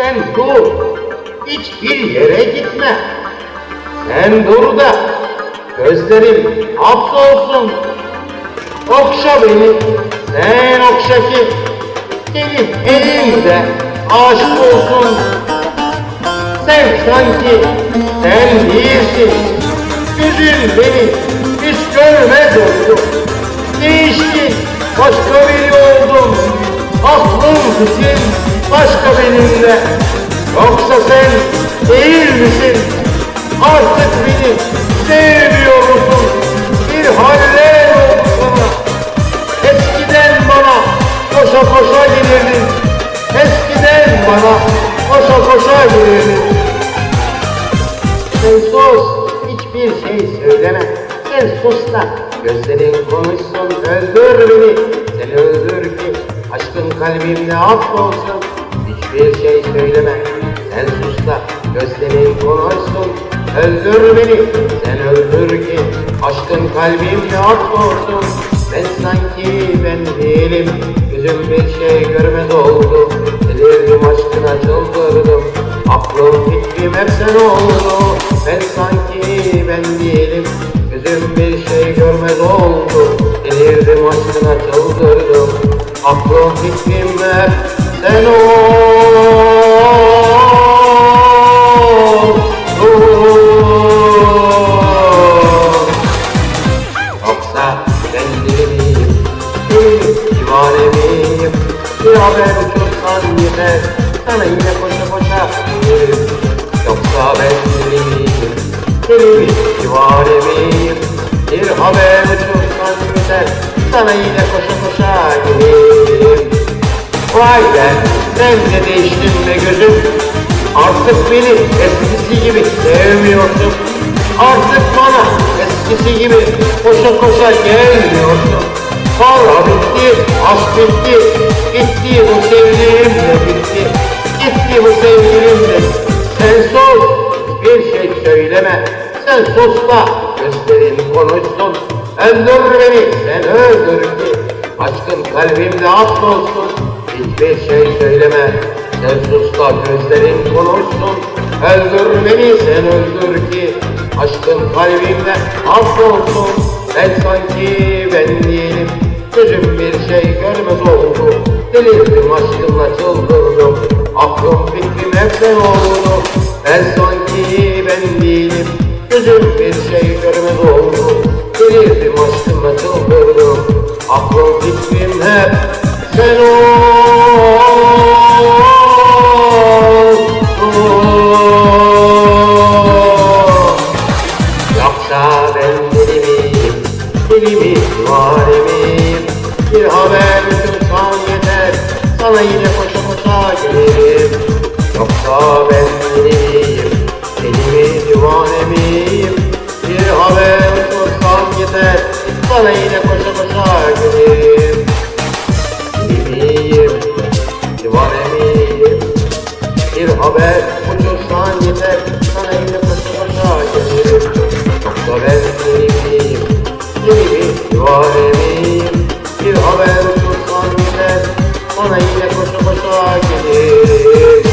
Sen dur, hiçbir yere gitme. Sen dur da gözlerim hapsolsun. Okşa beni, sen okşa ki benim elimde aşk olsun. Sen sanki sen değilsin. Yüzün beni hiç görmez oldu. Değiştin, başka biri oldum. Aklım fikrim başka benimle. Yoksa sen değil misin? Artık beni sevmiyor musun? Bir haller oldu sana. Eskiden bana koşa koşa gelirdin. Eskiden bana koşa koşa gelirdin. Sen sus, hiçbir şey söyleme. Sen sus da gözlerin konuşsun, öldür beni. Sen öldür ki aşkın kalbimde olsun. Hiçbir şey söyleme. Sen sus da gözlerin konuşsun, öldür beni. Sen öldür ki aşkın kalbimde olsun. Ben sanki ben değilim, gözüm bir şey görmez oldu. Delirdim aşkına çıldırdım, aklım fikrim hep sen oldu. Ben sanki ben değilim, gözüm bir şey görmez oldu. Delirdim aşkına çıldırdım, aklım sen oldu. Yoksa ben deli miyim, divane miyim? Bir haber uçursan yeter, sana yine koşa koşa gelirim. Yoksa ben deli miyim, deli divane miyim? Bir haber uçursan yeter, sana yine koşa koşa. Vay be, sen de değiştin be gözüm. Artık beni eskisi gibi sevmiyorsun. Artık bana eskisi gibi koşa koşa gelmiyorsun. Para bitti, aşk bitti, bitti bu sevgilim de bitti. Gitti bu sevgilim de. Sen sus, bir şey söyleme. Sen sus da gözlerin konuşsun. Öldür beni, sen öldür ki. Aşkın kalbimde olsun. Hiçbir şey söyleme. Sen sus da gözlerin konuşsun. Öldür beni sen öldür ki aşkın kalbimde olsun. Ben sanki ben değilim. Gözüm bir şey görmez oldu. Delirdim aşkınla çıldırdım. Aklım fikrim hep sen oldu. Ben sanki ben değilim. Gözüm bir şey görmez oldu. Delirdim aşkınla çıldırdım. Aklım fikrim hep yine koşa koşa gelirim. Yoksa ben deli miyim, deli divane miyim? Bir haber uçursan yeter, sana yine koşa. una línea corto corto que